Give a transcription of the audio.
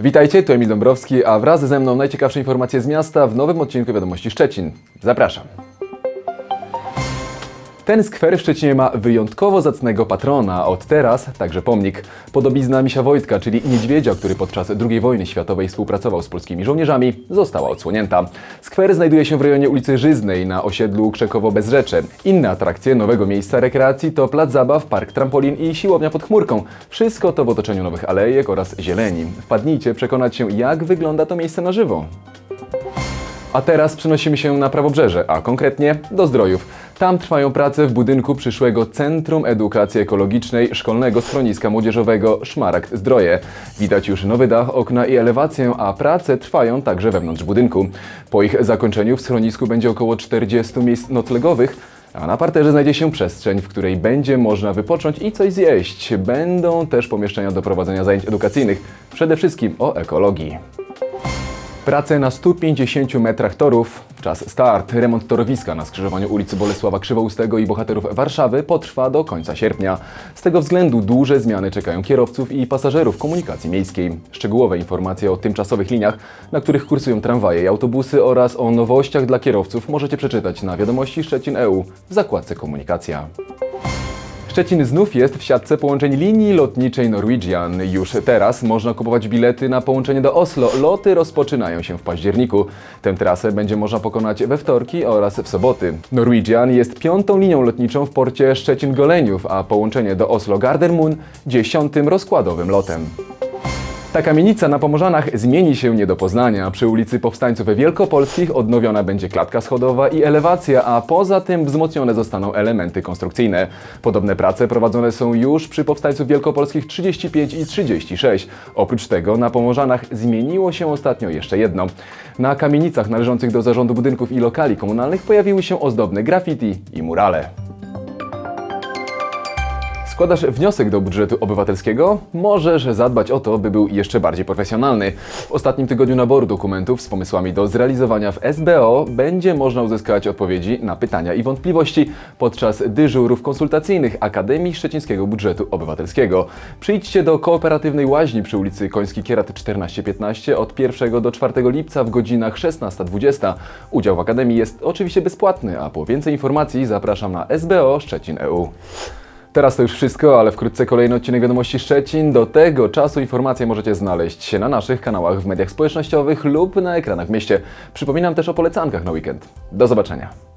Witajcie, tu Emil Dąbrowski, a wraz ze mną najciekawsze informacje z miasta w nowym odcinku Wiadomości Szczecin. Zapraszam. Ten skwer w Szczecinie ma wyjątkowo zacnego patrona, od teraz także pomnik. Podobizna Misia Wojtka, czyli niedźwiedzia, który podczas II wojny światowej współpracował z polskimi żołnierzami, została odsłonięta. Skwer znajduje się w rejonie ulicy Żyznej na osiedlu Krzekowo-Bezrzecze. Inne atrakcje nowego miejsca rekreacji to plac zabaw, park trampolin i siłownia pod chmurką. Wszystko to w otoczeniu nowych alejek oraz zieleni. Wpadnijcie przekonać się, jak wygląda to miejsce na żywo. A teraz przenosimy się na prawobrzeże, a konkretnie do Zdrojów. Tam trwają prace w budynku przyszłego Centrum Edukacji Ekologicznej Szkolnego Schroniska Młodzieżowego Szmaragd Zdroje. Widać już nowy dach, okna i elewację, a prace trwają także wewnątrz budynku. Po ich zakończeniu w schronisku będzie około 40 miejsc noclegowych, a na parterze znajdzie się przestrzeń, w której będzie można wypocząć i coś zjeść. Będą też pomieszczenia do prowadzenia zajęć edukacyjnych, przede wszystkim o ekologii. Prace na 150 metrach torów. Czas start. Remont torowiska na skrzyżowaniu ulicy Bolesława Krzywoustego i Bohaterów Warszawy potrwa do końca sierpnia. Z tego względu duże zmiany czekają kierowców i pasażerów komunikacji miejskiej. Szczegółowe informacje o tymczasowych liniach, na których kursują tramwaje i autobusy oraz o nowościach dla kierowców możecie przeczytać na wiadomości Szczecin EU w zakładce Komunikacja. Szczecin znów jest w siatce połączeń linii lotniczej Norwegian. Już teraz można kupować bilety na połączenie do Oslo. Loty rozpoczynają się w październiku. Tę trasę będzie można pokonać we wtorki oraz w soboty. Norwegian jest piątą linią lotniczą w porcie Szczecin-Goleniów, a połączenie do Oslo-Gardermoen dziesiątym rozkładowym lotem. Ta kamienica na Pomorzanach zmieni się nie do poznania. Przy ulicy Powstańców Wielkopolskich odnowiona będzie klatka schodowa i elewacja, a poza tym wzmocnione zostaną elementy konstrukcyjne. Podobne prace prowadzone są już przy Powstańców Wielkopolskich 35 i 36. Oprócz tego na Pomorzanach zmieniło się ostatnio jeszcze jedno. Na kamienicach należących do zarządu budynków i lokali komunalnych pojawiły się ozdobne graffiti i murale. Składasz wniosek do budżetu obywatelskiego? Możesz zadbać o to, by był jeszcze bardziej profesjonalny. W ostatnim tygodniu naboru dokumentów z pomysłami do zrealizowania w SBO będzie można uzyskać odpowiedzi na pytania i wątpliwości podczas dyżurów konsultacyjnych Akademii Szczecińskiego Budżetu Obywatelskiego. Przyjdźcie do kooperatywnej łaźni przy ulicy Koński Kierat 1415 od 1 do 4 lipca w godzinach 16-20. Udział w Akademii jest oczywiście bezpłatny, a po więcej informacji zapraszam na SBO Szczecin EU. Teraz to już wszystko, ale wkrótce kolejny odcinek Wiadomości Szczecin. Do tego czasu informacje możecie znaleźć na naszych kanałach w mediach społecznościowych lub na ekranach w mieście. Przypominam też o polecankach na weekend. Do zobaczenia.